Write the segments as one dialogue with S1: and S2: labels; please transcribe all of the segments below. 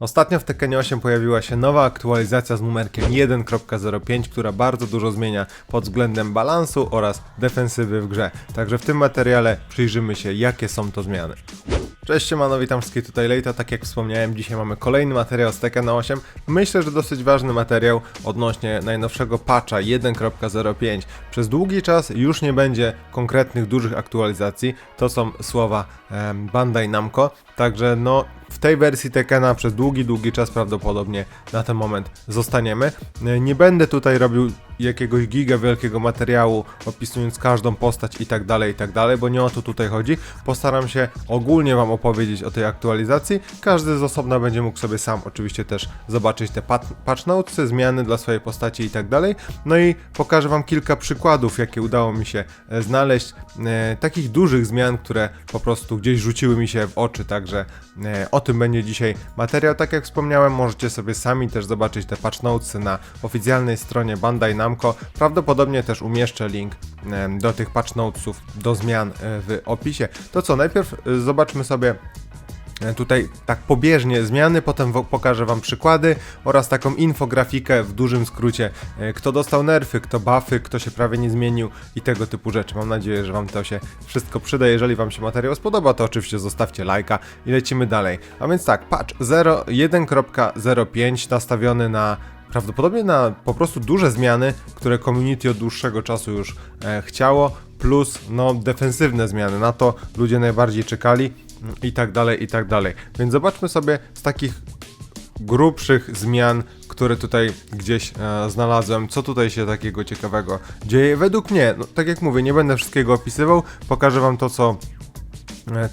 S1: Ostatnio w Tekkenie 8 pojawiła się nowa aktualizacja z numerkiem 1.05, która bardzo dużo zmienia pod względem balansu oraz defensywy w grze. Także w tym materiale przyjrzymy się, jakie są to zmiany. Cześć, siemano, witam wszystkich tutaj Lejta. Tak jak wspomniałem, dzisiaj mamy kolejny materiał z Tekken 8. Myślę, że dosyć ważny materiał odnośnie najnowszego patcha 1.05. Przez długi czas już nie będzie konkretnych, dużych aktualizacji. To są słowa Bandai Namco. Także no, w tej wersji Tekkena przez długi, długi czas prawdopodobnie na ten moment zostaniemy. E, Nie będę tutaj robił jakiegoś giga wielkiego materiału opisując każdą postać i tak dalej, i tak dalej, bo nie o to tutaj chodzi. Postaram się ogólnie Wam opowiedzieć o tej aktualizacji. Każdy z osobna będzie mógł sobie sam oczywiście też zobaczyć te pat- patch notesy, zmiany dla swojej postaci i tak dalej. No i pokażę Wam kilka przykładów, jakie udało mi się e, znaleźć, e, takich dużych zmian, które po prostu gdzieś rzuciły mi się w oczy, także e, o tym będzie dzisiaj materiał. Tak jak wspomniałem, możecie sobie sami też zobaczyć te patch notesy na oficjalnej stronie Bandai Namco. Prawdopodobnie też umieszczę link do tych patch notesów, do zmian e, w opisie. To co, najpierw e, zobaczmy sobie tutaj tak pobieżnie zmiany, potem pokażę Wam przykłady oraz taką infografikę w dużym skrócie, e, kto dostał nerfy, kto buffy, kto się prawie nie zmienił i tego typu rzeczy. Mam nadzieję, że Wam to się wszystko przyda. Jeżeli Wam się materiał spodoba, to oczywiście zostawcie lajka i lecimy dalej. A więc tak, patch 0, 1.05 nastawiony na prawdopodobnie na po prostu duże zmiany, które community od dłuższego czasu już e, chciało, plus no defensywne zmiany, na to ludzie najbardziej czekali i tak dalej, i tak dalej. Więc zobaczmy sobie z takich grubszych zmian, które tutaj gdzieś e, znalazłem, co tutaj się takiego ciekawego dzieje. Według mnie, no, tak jak mówię, nie będę wszystkiego opisywał, pokażę Wam to, co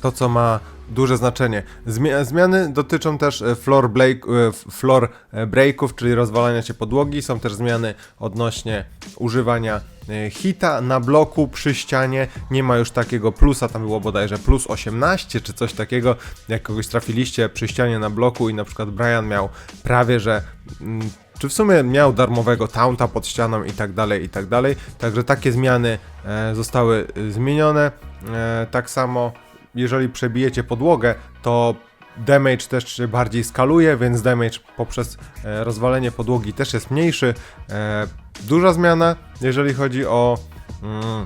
S1: to, co ma duże znaczenie. Zmia- zmiany dotyczą też e, floor, break, e, f- floor e, breaków, czyli rozwalania się podłogi. Są też zmiany odnośnie używania e, hita na bloku przy ścianie. Nie ma już takiego plusa, tam było bodajże plus 18 czy coś takiego. Jak kogoś trafiliście przy ścianie na bloku i na przykład Brian miał prawie, że mm, czy w sumie miał darmowego taunta pod ścianą i tak dalej, i tak dalej. Także takie zmiany e, zostały e, zmienione. E, tak samo jeżeli przebijecie podłogę, to damage też się bardziej skaluje, więc damage poprzez e, rozwalenie podłogi też jest mniejszy. E, duża zmiana, jeżeli chodzi o. Mm,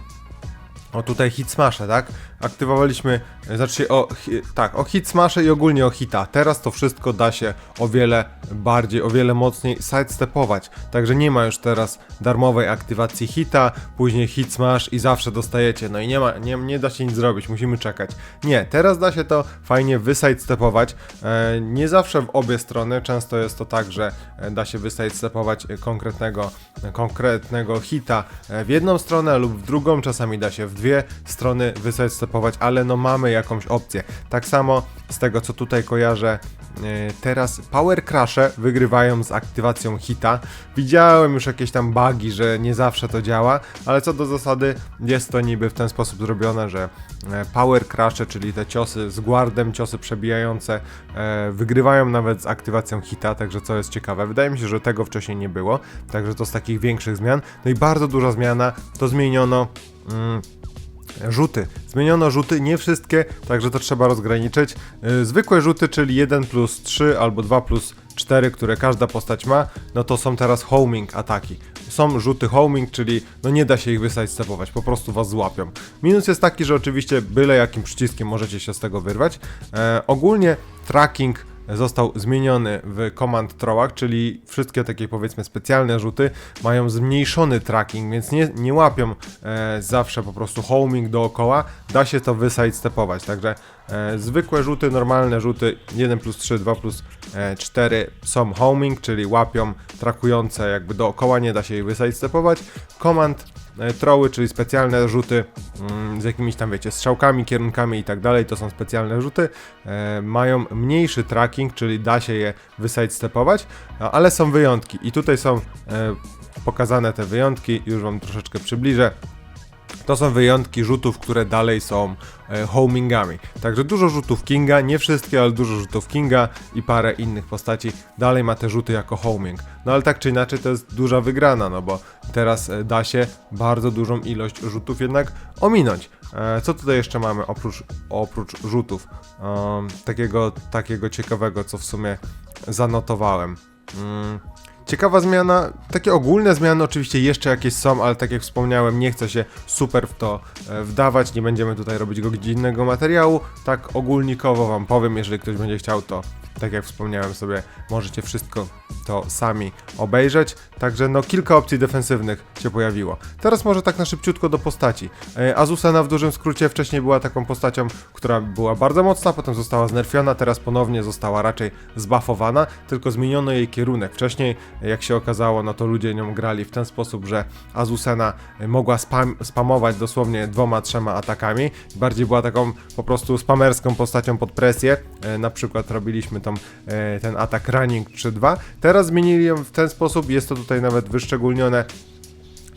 S1: o tutaj hit smasze, tak? Aktywowaliśmy, e, znaczy o, tak, o hit smasze i ogólnie o hita. Teraz to wszystko da się o wiele bardziej, o wiele mocniej sidestepować. Także nie ma już teraz darmowej aktywacji hita, później hit smash i zawsze dostajecie. No i nie ma, nie, nie da się nic zrobić, musimy czekać. Nie, teraz da się to fajnie wysidestepować. E, nie zawsze w obie strony, często jest to tak, że e, da się wysidestepować e, konkretnego, konkretnego hita w jedną stronę lub w drugą, czasami da się w dwie strony wysidestepować, ale no mamy jakąś opcję. Tak samo z tego co tutaj kojarzę, e, teraz Power Crashe wygrywają z aktywacją hita. Widziałem już jakieś tam bugi, że nie zawsze to działa, ale co do zasady jest to niby w ten sposób zrobione, że e, Power Crashe, czyli te ciosy z guardem, ciosy przebijające, e, wygrywają nawet z aktywacją hita, także co jest ciekawe. Wydaje mi się, że tego wcześniej nie było, także to z takich większych zmian. No i bardzo duża zmiana, to zmieniono. Mm, Rzuty. Zmieniono rzuty, nie wszystkie, także to trzeba rozgraniczyć. Yy, Zwykłe rzuty, czyli 1 plus 3 albo 2 plus 4, które każda postać ma, no to są teraz homing ataki. Są rzuty homing, czyli no nie da się ich wysidestepować, po prostu was złapią. Minus jest taki, że oczywiście byle jakim przyciskiem możecie się z tego wyrwać. E, ogólnie tracking został zmieniony w Command Throwach, czyli wszystkie takie powiedzmy specjalne rzuty mają zmniejszony tracking, więc nie, nie łapią e, zawsze po prostu homing dookoła, da się to wysidestepować, także e, zwykłe rzuty, normalne rzuty 1 plus 3, 2 plus e, 4 są homing, czyli łapią trakujące jakby dookoła, nie da się ich wysidestepować. Command e, troły, czyli specjalne rzuty mm, z jakimiś tam, wiecie, strzałkami, kierunkami i tak dalej, to są specjalne rzuty, e, mają mniejszy tracking, czyli da się je wysidestepować, a- ale są wyjątki i tutaj są e, pokazane te wyjątki, już wam troszeczkę przybliżę. To są wyjątki rzutów, które dalej są e, homingami. Także dużo rzutów Kinga, nie wszystkie, ale dużo rzutów Kinga i parę innych postaci dalej ma te rzuty jako homing. No ale tak czy inaczej to jest duża wygrana, no bo teraz e, da się bardzo dużą ilość rzutów jednak ominąć. E, co tutaj jeszcze mamy oprócz, oprócz rzutów? Um, takiego, takiego ciekawego, co w sumie zanotowałem. Mm, Ciekawa zmiana, takie ogólne zmiany oczywiście jeszcze jakieś są, ale tak jak wspomniałem, nie chcę się super w to e, wdawać, nie będziemy tutaj robić godzinnego materiału, tak ogólnikowo wam powiem, jeżeli ktoś będzie chciał to, tak jak wspomniałem sobie, możecie wszystko to sami obejrzeć, także no kilka opcji defensywnych się pojawiło. Teraz może tak na szybciutko do postaci. E, Azusena w dużym skrócie wcześniej była taką postacią, która była bardzo mocna, potem została znerfiona, teraz ponownie została raczej zbuffowana, tylko zmieniono jej kierunek. Wcześniej, jak się okazało, no to ludzie nią grali w ten sposób, że Azusena mogła spam spamować dosłownie dwoma, trzema atakami. Bardziej była taką po prostu spamerską postacią pod presję. E, Na przykład robiliśmy tam e, ten atak running 3-2. Teraz zmienili ją w ten sposób, jest to tutaj nawet wyszczególnione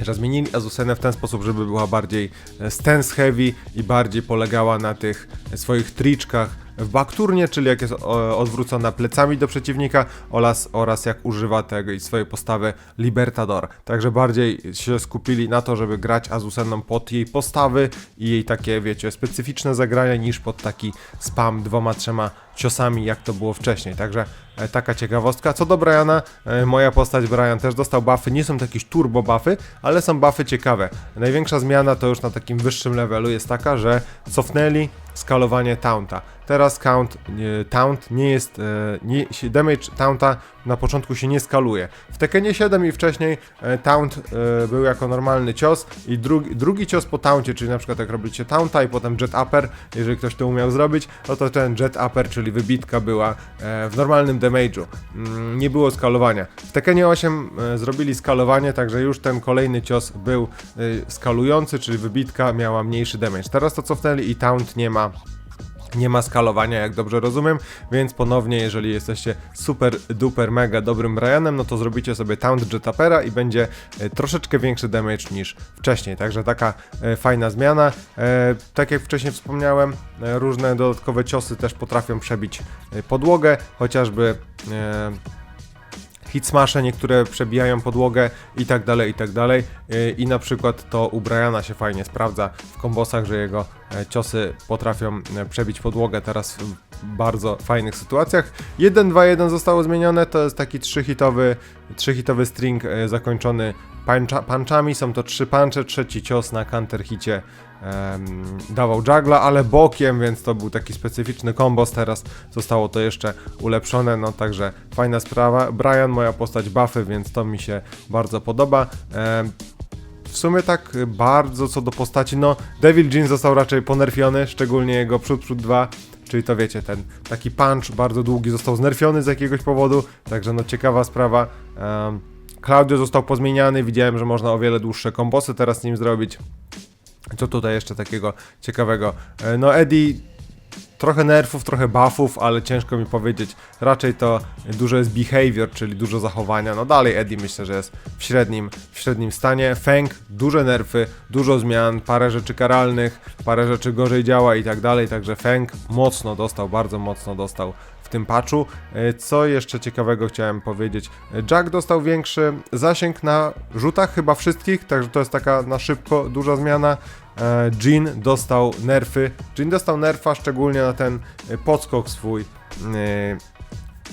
S1: że zmienili Azusenę w ten sposób, żeby była bardziej e, stance heavy i bardziej polegała na tych swoich triczkach w backturnie, czyli jak jest odwrócona plecami do przeciwnika oraz, oraz jak używa tego i swojej postawy Libertador. Także bardziej się skupili na to, żeby grać Azuseną pod jej postawy i jej takie, wiecie, specyficzne zagrania niż pod taki spam dwoma, trzema ciosami, jak to było wcześniej. Także e, taka ciekawostka. Co do Briana, e, moja postać Brian też dostał buffy. Nie są to jakieś turbo buffy, ale są buffy ciekawe. Największa zmiana to już na takim wyższym levelu jest taka, że cofnęli skalowanie taunta. Teraz count, e, taunt nie jest, e, nie, damage taunta na początku się nie skaluje. W Tekkenie 7 i wcześniej e, taunt e, był jako normalny cios i drugi, drugi cios po tauncie, czyli na przykład jak robicie taunta i potem jet upper, jeżeli ktoś to umiał zrobić, no to ten jet upper, czyli wybitka była e, w normalnym damage'u. Mm, nie było skalowania. W Tekkenie 8 e, zrobili skalowanie, także już ten kolejny cios był e, skalujący, czyli wybitka miała mniejszy damage. Teraz to cofnęli i taunt nie ma nie ma skalowania, jak dobrze rozumiem, więc ponownie, jeżeli jesteście super duper mega dobrym Brianem, no to zrobicie sobie Taunt Jetapera i będzie e, troszeczkę większy damage niż wcześniej, także taka e, fajna zmiana. E, tak jak wcześniej wspomniałem, różne dodatkowe ciosy też potrafią przebić podłogę, chociażby e, hit smasze niektóre przebijają podłogę i tak dalej, i tak dalej. Yy, I na przykład to u Briana się fajnie sprawdza w kombosach, że jego e, ciosy potrafią e, przebić podłogę teraz bardzo fajnych sytuacjach. 1-2-1 zostało zmienione, to jest taki trzyhitowy, trzyhitowy string e, zakończony puncha, punchami. Są to trzy punche, trzeci cios na counter hicie em, dawał juggla, ale bokiem, więc to był taki specyficzny kombos. Teraz zostało to jeszcze ulepszone, no także fajna sprawa. Brian, moja postać buffy, więc to mi się bardzo podoba. Em, w sumie tak bardzo co do postaci, no Devil Jean został raczej ponerfiony, szczególnie jego przód, przód 2, czyli to wiecie, ten taki punch bardzo długi został znerfiony z jakiegoś powodu, także no ciekawa sprawa. Em, Claudio został pozmieniany, widziałem, że można o wiele dłuższe kombosy teraz z nim zrobić. Co tutaj jeszcze takiego ciekawego? E, No Eddie trochę nerfów, trochę buffów, ale ciężko mi powiedzieć. Raczej to dużo jest behavior, czyli dużo zachowania. No dalej Eddie myślę, że jest w średnim, w średnim stanie. Feng, duże nerfy, dużo zmian, parę rzeczy karalnych, parę rzeczy gorzej działa i tak dalej. Także Feng mocno dostał, bardzo mocno dostał w tym patchu. E, Co jeszcze ciekawego chciałem powiedzieć? Jack dostał większy zasięg na rzutach, chyba wszystkich, także to jest taka na szybko duża zmiana. Jean dostał nerfy. Jean dostał nerfa szczególnie na ten e, podskok swój. E,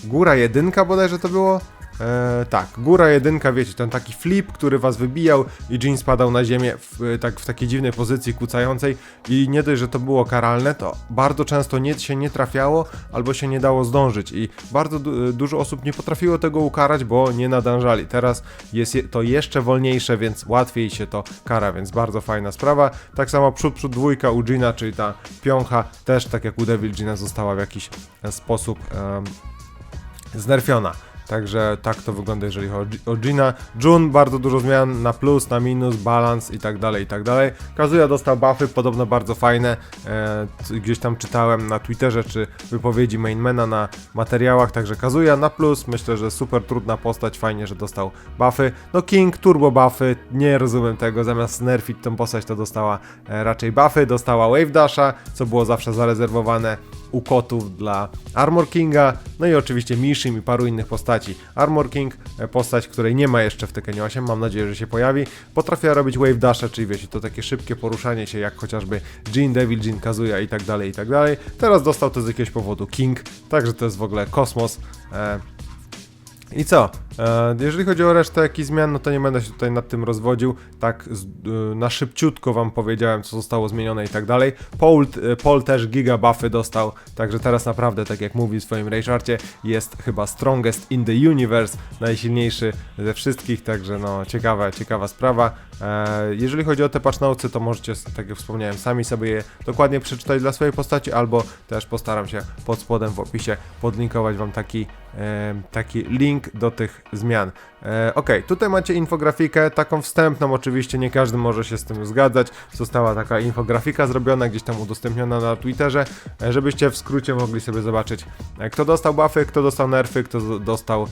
S1: Góra jedynka bodajże to było? E, tak, góra jedynka, wiecie, ten taki flip, który was wybijał i Jean spadał na ziemię w, e, tak, w takiej dziwnej pozycji kłócającej i nie dość, że to było karalne, to bardzo często nie, się nie trafiało albo się nie dało zdążyć i bardzo du dużo osób nie potrafiło tego ukarać, bo nie nadążali. Teraz jest je to jeszcze wolniejsze, więc łatwiej się to kara, więc bardzo fajna sprawa. Tak samo przód, przód dwójka u Gina, czyli ta piącha też, tak jak u Devil Gina została w jakiś e, sposób em, znerfiona. Także tak to wygląda, jeżeli chodzi o Gina. Jun, bardzo dużo zmian na plus, na minus, balans i tak dalej, i tak dalej. Kazuya dostał buffy, podobno bardzo fajne. E, gdzieś tam czytałem na Twitterze, czy wypowiedzi mainmana na materiałach, także Kazuya na plus. Myślę, że super trudna postać, fajnie, że dostał buffy. No King, turbo buffy, nie rozumiem tego, zamiast nerfić tą postać, to dostała e, raczej buffy. Dostała Wave Dasha, co było zawsze zarezerwowane ukotów dla Armor Kinga, no i oczywiście Mishim i paru innych postaci. Armor King, e, postać, której nie ma jeszcze w Tekkenie 8, mam nadzieję, że się pojawi, potrafiła robić Wave Dasha, czyli wiecie, to takie szybkie poruszanie się, jak chociażby Jean Devil, Jean Kazuya i tak dalej, i tak dalej. Teraz dostał to z jakiegoś powodu King, także to jest w ogóle kosmos. E, i co? E, jeżeli chodzi o resztę jakichś zmian, no to nie będę się tutaj nad tym rozwodził. Tak e, na szybciutko wam powiedziałem, co zostało zmienione i tak dalej. Paul, e, Paul też giga buffy dostał, także teraz naprawdę, tak jak mówi w swoim Raycharcie, jest chyba strongest in the universe, najsilniejszy ze wszystkich, także no ciekawa, ciekawa sprawa. Jeżeli chodzi o te patch notesy, to możecie, tak jak wspomniałem, sami sobie je dokładnie przeczytać dla swojej postaci, albo też postaram się pod spodem w opisie podlinkować wam taki, taki link do tych zmian. E, ok, tutaj macie infografikę, taką wstępną oczywiście, nie każdy może się z tym zgadzać. Została taka infografika zrobiona, gdzieś tam udostępniona na Twitterze, e, żebyście w skrócie mogli sobie zobaczyć, e, kto dostał buffy, kto dostał nerfy, kto dostał,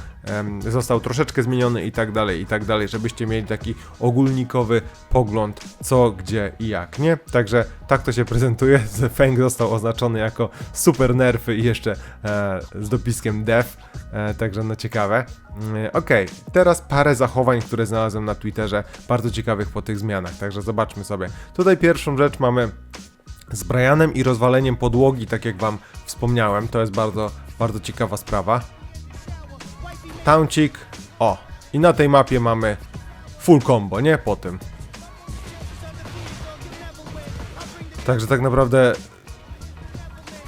S1: został troszeczkę zmieniony i tak dalej, i tak dalej, żebyście mieli taki ogólnikowy pogląd, co, gdzie i jak, nie? Także tak to się prezentuje. Feng został oznaczony jako super nerfy i jeszcze e, z dopiskiem dev, e, także no ciekawe. Mm, Okej, teraz parę zachowań, które znalazłem na Twitterze, bardzo ciekawych po tych zmianach, także zobaczmy sobie. Tutaj pierwszą rzecz mamy z Brianem i rozwaleniem podłogi, tak jak wam wspomniałem, to jest bardzo, bardzo ciekawa sprawa. Tauncik, o, i na tej mapie mamy full combo, nie? Po tym. Także tak naprawdę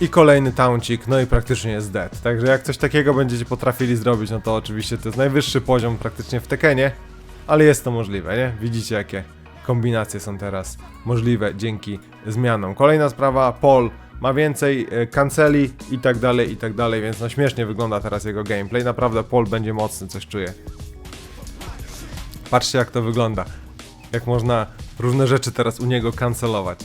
S1: i kolejny tauncik, no i praktycznie jest dead. Także jak coś takiego będziecie potrafili zrobić, no to oczywiście to jest najwyższy poziom praktycznie w Tekenie, ale jest to możliwe, nie? Widzicie jakie kombinacje są teraz możliwe dzięki zmianom. Kolejna sprawa, Paul ma więcej e, kanceli i tak dalej, i tak dalej, więc no śmiesznie wygląda teraz jego gameplay. Naprawdę Paul będzie mocny, coś czuję. Patrzcie jak to wygląda. Jak można różne rzeczy teraz u niego kancelować.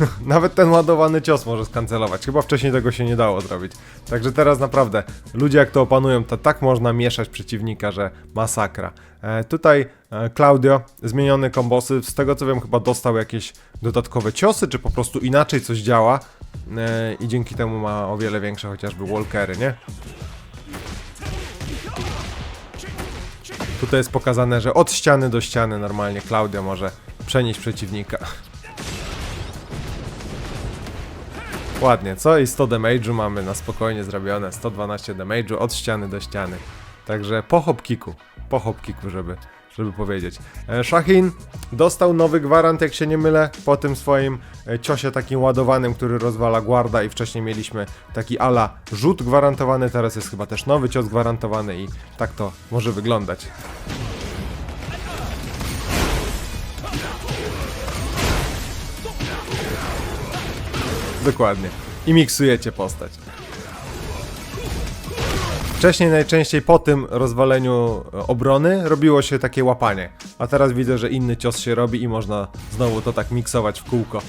S1: Nawet ten ładowany cios może skancelować. Chyba wcześniej tego się nie dało zrobić. Także teraz naprawdę ludzie jak to opanują, to tak można mieszać przeciwnika, że masakra. E, tutaj e, Claudio, zmienione kombosy, z tego co wiem chyba dostał jakieś dodatkowe ciosy, czy po prostu inaczej coś działa. E, I dzięki temu ma o wiele większe chociażby walkery, nie? Tutaj jest pokazane, że od ściany do ściany normalnie Claudio może przenieść przeciwnika. Ładnie, co? I 100 damage'u mamy na spokojnie zrobione. 112 damage'u od ściany do ściany. Także po hopkiku. Po hopkiku, żeby, żeby powiedzieć. E, Shahin dostał nowy gwarant, jak się nie mylę, po tym swoim e, ciosie takim ładowanym, który rozwala guarda i wcześniej mieliśmy taki ala rzut gwarantowany, teraz jest chyba też nowy cios gwarantowany i tak to może wyglądać. Dokładnie. I miksujecie postać. Wcześniej najczęściej po tym rozwaleniu e, obrony robiło się takie łapanie, a teraz widzę, że inny cios się robi i można znowu to tak miksować w kółko.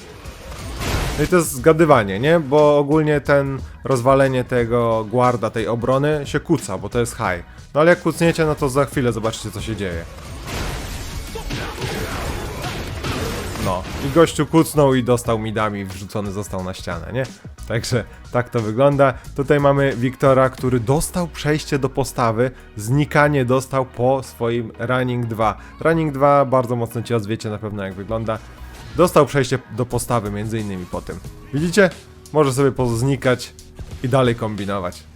S1: No i to jest zgadywanie, nie? Bo ogólnie ten rozwalenie tego guarda, tej obrony się kuca, bo to jest high. No ale jak kucniecie, no to za chwilę zobaczycie co się dzieje. No, i gościu kucnął i dostał midami, wrzucony został na ścianę, nie? Także tak to wygląda. Tutaj mamy Wiktora, który dostał przejście do postawy, znikanie dostał po swoim Running 2. Running 2, bardzo mocno cios, wiecie na pewno jak wygląda. Dostał przejście do postawy, między innymi po tym. Widzicie? Może sobie poznikać i dalej kombinować.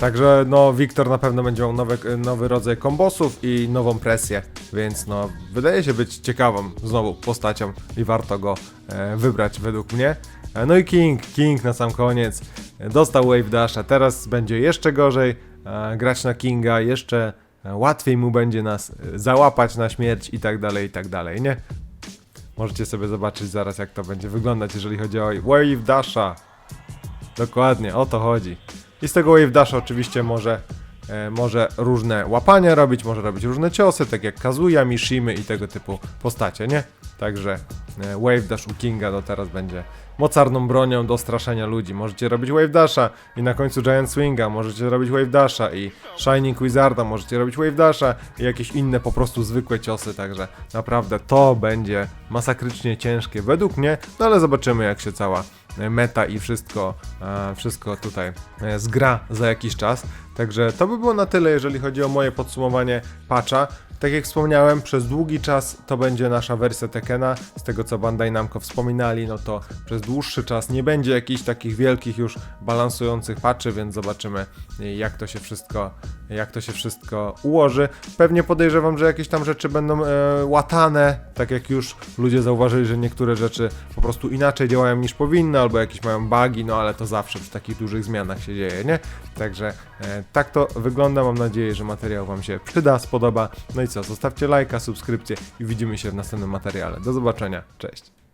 S1: Także no, Wiktor na pewno będzie miał nowy, nowy rodzaj kombosów i nową presję, więc no, wydaje się być ciekawą znowu postacią i warto go e, wybrać według mnie. E, no i King, King na sam koniec e, dostał Wave Dasha, teraz będzie jeszcze gorzej e, grać na Kinga, jeszcze e, łatwiej mu będzie nas e, załapać na śmierć i tak dalej, i tak dalej, nie? Możecie sobie zobaczyć zaraz jak to będzie wyglądać, jeżeli chodzi o Wave Dasha. Dokładnie, o to chodzi. I z tego Wave Dash oczywiście może, e, może różne łapania robić, może robić różne ciosy, tak jak Kazuya, Mishimy i tego typu postacie, nie? Także e, Wave Dash u Kinga to teraz będzie mocarną bronią do straszenia ludzi. Możecie robić Wave Dasha i na końcu Giant Swinga, możecie robić Wave Dasha i Shining Wizarda, możecie robić Wave Dasha i jakieś inne po prostu zwykłe ciosy, także naprawdę to będzie masakrycznie ciężkie według mnie, no ale zobaczymy jak się cała meta i wszystko, e, wszystko tutaj e, zgra za jakiś czas. Także to by było na tyle, jeżeli chodzi o moje podsumowanie patcha. Tak jak wspomniałem, przez długi czas to będzie nasza wersja Tekena. Z tego co Bandai Namco wspominali, no to przez dłuższy czas nie będzie jakichś takich wielkich już balansujących patchy, więc zobaczymy jak to się wszystko, jak to się wszystko ułoży. Pewnie podejrzewam, że jakieś tam rzeczy będą e, łatane, tak jak już ludzie zauważyli, że niektóre rzeczy po prostu inaczej działają niż powinny, albo jakieś mają bugi, no ale to zawsze przy takich dużych zmianach się dzieje, nie? Także e, tak to wygląda. Mam nadzieję, że materiał Wam się przyda, spodoba. No i co, zostawcie lajka, subskrypcję i widzimy się w następnym materiale. Do zobaczenia, cześć.